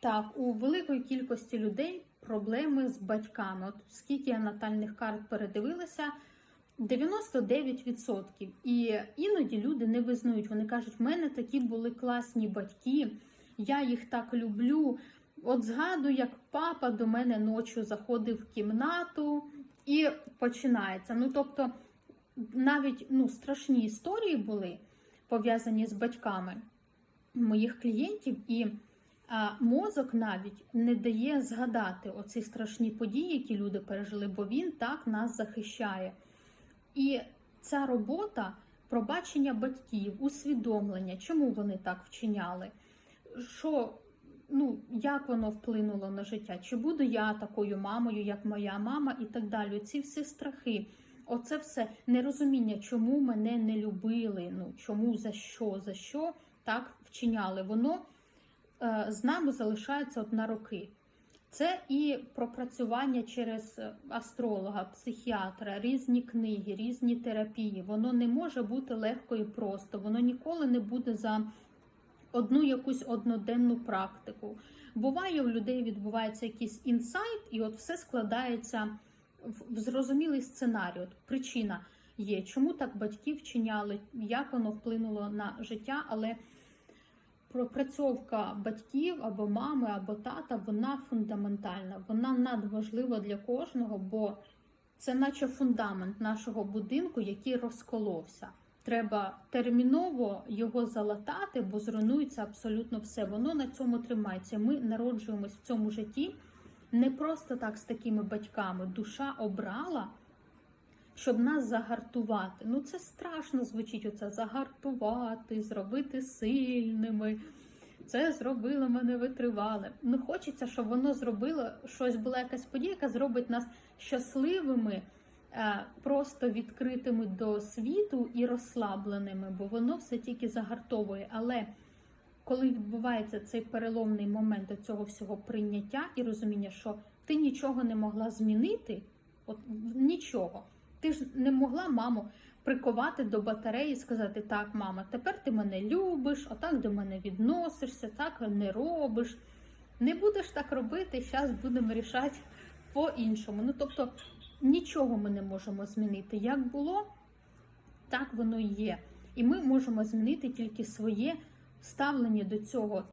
Так, у великої кількості людей проблеми з батьками. От скільки я натальних карт передивилася, 99%. І іноді люди не визнають. Вони кажуть, в мене такі були класні батьки, я їх так люблю. От згадую, як папа до мене ночі заходив в кімнату і починається. Ну, тобто, навіть ну, страшні історії були пов'язані з батьками моїх клієнтів, і мозок навіть не дає згадати оці страшні події, які люди пережили, бо він так нас захищає. І ця робота пробачення батьків, усвідомлення, чому вони так вчиняли, що, ну, як воно вплинуло на життя, чи буду я такою мамою, як моя мама, і так далі. Ці всі страхи, оце все нерозуміння, чому мене не любили, ну чому за що, за що так вчиняли. Воно з нами залишається от на роки. Це і пропрацювання через е, астролога, психіатра, різні книги, різні терапії. Воно не може бути легко і просто. Воно ніколи не буде за одну якусь одноденну практику. Буває, у людей відбувається якийсь інсайт, і от все складається в зрозумілий сценарій. От причина є, чому так батьки вчиняли, як воно вплинуло на життя, але пропрацьовка батьків або мами, або тата, вона фундаментальна, вона надважлива для кожного, бо це наче фундамент нашого будинку, який розколовся. Треба терміново його залатати, бо зруйнується абсолютно все. Воно на цьому тримається. Ми народжуємось в цьому житті не просто так з такими батьками. Душа обрала, щоб нас загартувати. Ну це страшно звучить. Оце загартувати, зробити сильними. Це зробило мене витривале. Ну хочеться, щоб воно зробило щось, була якась подія, яка зробить нас щасливими, е, просто відкритими до світу і розслабленими, бо воно все тільки загартовує. Але коли відбувається цей переломний момент цього всього прийняття і розуміння, що ти нічого не могла змінити, от нічого. Ти ж не могла маму приковати до батареї і сказати: так, мама, тепер ти мене любиш, отак до мене відносишся, так не робиш. Не будеш так робити, зараз будемо рішати по-іншому. Ну, тобто, нічого ми не можемо змінити. Як було, так воно і є. І ми можемо змінити тільки своє ставлення до цього.